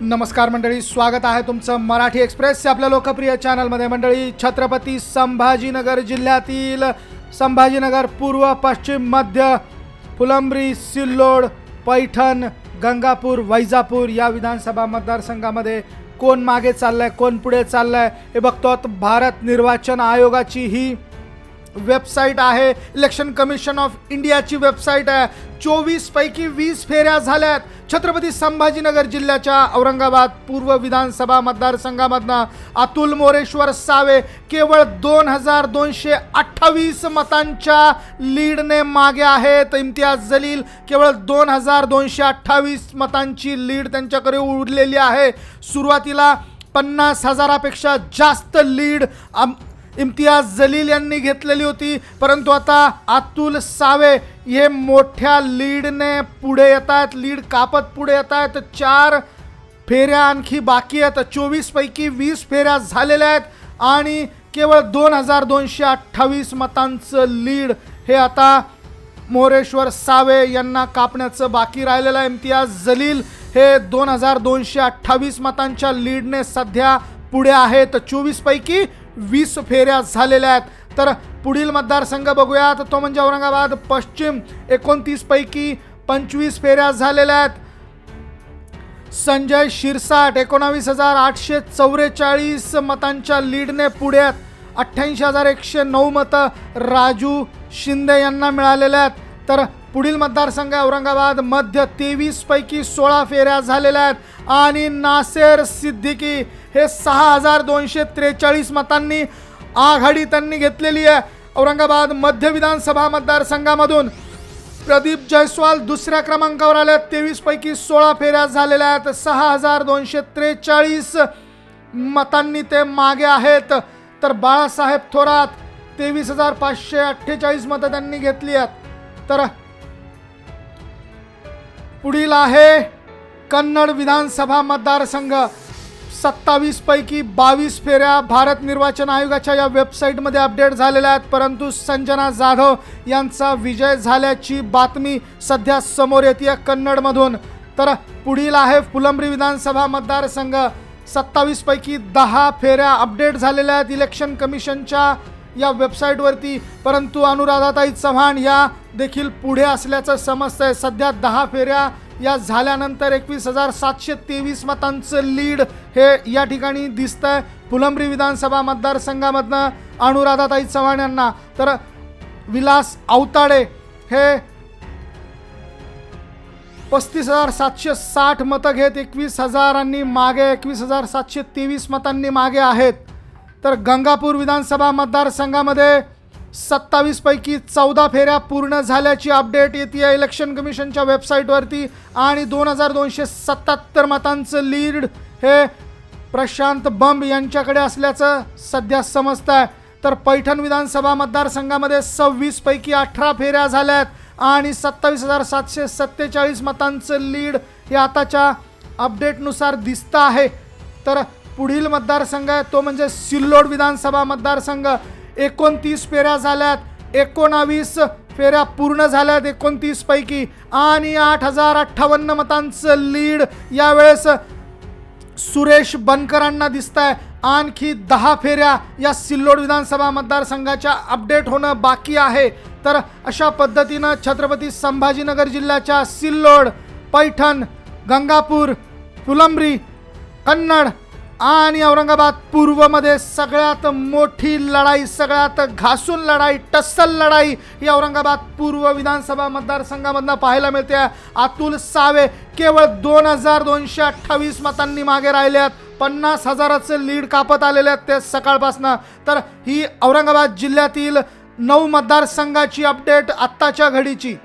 नमस्कार मंडळी स्वागत आहे तुमचं मराठी एक्सप्रेस आपल्या लोकप्रिय चॅनलमध्ये. मंडळी छत्रपती संभाजीनगर जिल्ह्यातील संभाजीनगर पूर्व पश्चिम मध्य फुलंब्री सिल्लोड पैठण गंगापूर वैजापूर या विधानसभा मतदारसंघामध्ये कोण मागे चाललंय कोण पुढे चाललंय हे बघतो भारत निर्वाचन आयोगाची ही वेबसाईट आहे. इलेक्शन कमिशन ऑफ इंडियाची वेबसाईट आहे. चोवीस पैकी वीस फेऱ्या झाल्यात. छत्रपती संभाजीनगर जिल्ह्याच्या औरंगाबाद पूर्व विधानसभा मतदारसंघामधनं अतुल मोरेश्वर सावे केवळ दोन हजार दोनशे अठ्ठावीस मतांच्या लीडने मागे आहेत. इम्तियाज जलील केवळ दोन हजार दोनशे अठ्ठावीस मतांची लीड त्यांच्याकडे उरलेली आहे. सुरुवातीला पन्नास हजारापेक्षा जास्त लीड आम इम्तियाज जलील यांनी घेतलेली होती. परंतु आता अतुल सावे हे मोठ्या लीडने पुढे येत आहेत. लीड कापत पुढे येत आहेत. चार फेऱ्या आणखी बाकी आहेत. चोवीसपैकी वीस फेऱ्या झालेल्या आहेत. आणि केवळ दोन हजार दोनशे अठ्ठावीस मतांचं लीड हे आता मोरेश्वर सावे यांना कापण्याचं बाकी राहिलेलं आहे. इम्तियाज जलील हे दोन हजार दोनशे अठ्ठावीस मतांच्या लीडने सध्या पुढे आहेत. चोवीसपैकी पैकी वीस फेऱ्या झालेल्या आहेत. तर पुढील मतदारसंघ बघूयात. तो म्हणजे औरंगाबाद. पश्चिम एकोणतीसपैकी पंचवीस फेऱ्या झालेल्या आहेत. संजय शिरसाट एकोणावीस हजार आठशे चौवेचाळीस मतांच्या लीडने पुढे आहेत. अठ्ठ्याऐंशी हजार एकशे नऊ मतं राजू शिंदे यांना मिळालेल्या आहेत. तर पुढील मतदारसंघ औरंगाबाद मध्य तेवीस पैकी सोळा फेऱ्या झालेल्या आहेत. आणि नासेर सिद्दीकी हे सहा हजार दोनशे त्रेचाळीस मतांनी आघाडी त्यांनी घेतलेली आहे. औरंगाबाद मध्य विधानसभा मतदारसंघामधून प्रदीप जयस्वाल दुसऱ्या क्रमांकावर आले तेवीस पैकी सोळा फेऱ्या झालेल्या आहेत. सहा हजार दोनशे त्रेचाळीस मतांनी ते मागे आहेत. तर बाळासाहेब थोरात तेवीस हजार पाचशे अठ्ठेचाळीस मतं त्यांनी घेतली आहेत. तर पुढील आहे कन्नड विधानसभा मतदारसंघ. सत्तावीसपैकी बावीस फेऱ्या भारत निर्वाचन आयोगाच्या या वेबसाईटमध्ये अपडेट झालेल्या आहेत. परंतु संजना जाधव यांचा विजय झाल्याची बातमी सध्या समोर येते कन्नडमधून. तर पुढील आहे फुलंब्री विधानसभा मतदारसंघ. सत्तावीसपैकी दहा फेऱ्या अपडेट झालेल्या आहेत. इलेक्शन कमिशनच्या या वेबसाईटवरती परंतु अनुराधाताई चव्हाण या देखील पुढे असल्याचं समजतं आहे सध्या दहा फेऱ्या या झाल्यानंतर एकवीस हजार सातशे तेवीस मतांचं लीड हे या ठिकाणी दिसतं आहे फुलंब्री विधानसभा मतदारसंघामधनं अनुराधाताई चव्हाण यांना. तर विलास आवताडे हे पस्तीस हजार सातशे साठ मतं घेत एकवीस हजारांनी मागे एकवीस हजार सातशे तेवीस मतांनी मागे आहेत. तर गंगापूर विधानसभा मतदारसंघामध्ये सत्तावीसपैकी चौदा फेऱ्या पूर्ण झाल्याची अपडेट येते. आहे इलेक्शन कमिशनच्या वेबसाईटवरती आणि दोन हजार दोनशे सत्याहत्तर मतांचं लीड हे प्रशांत बंब यांच्याकडे असल्याचं सध्या समजतं आहे तर पैठण विधानसभा मतदारसंघामध्ये सव्वीसपैकी अठरा फेऱ्या झाल्यात आणि सत्तावीस हजार सातशे सत्तेचाळीस मतांचं लीड हे आताच्या अपडेटनुसार दिसतं आहे. तर पुढील मतदारसंघ आहे. तो म्हणजे सिल्लोड विधानसभा मतदारसंघ. एकोणतीस फेऱ्या झाल्यात. एकोणावीस फेऱ्या पूर्ण झाल्यात एकोणतीस पैकी. आणि आठ हजार अठ्ठावन्न मतांचं लीड यावेळेस सुरेश बनकरांना दिसत आहे आणखी दहा फेऱ्या या सिल्लोड विधानसभा मतदारसंघाच्या अपडेट होणं बाकी आहे. तर अशा पद्धतीनं छत्रपती संभाजीनगर जिल्ह्याच्या सिल्लोड पैठण गंगापूर फुलंब्री कन्नड आणि औरंगाबाद पूर्वमध्ये सगळ्यात मोठी लढाई सगळ्यात घासून लढाई टस्सल लढाई ही औरंगाबाद पूर्व विधानसभा मतदारसंघामधनं पाहायला मिळते. अतुल सावे केवळ दोन हजार दोनशे अठ्ठावीस मतांनी मागे राहिले आहेत. पन्नास हजाराचं लीड कापत आलेले आहेत ते सकाळपासनं. तर ही औरंगाबाद जिल्ह्यातील नऊ मतदारसंघाची अपडेट आत्ताच्या घडीची.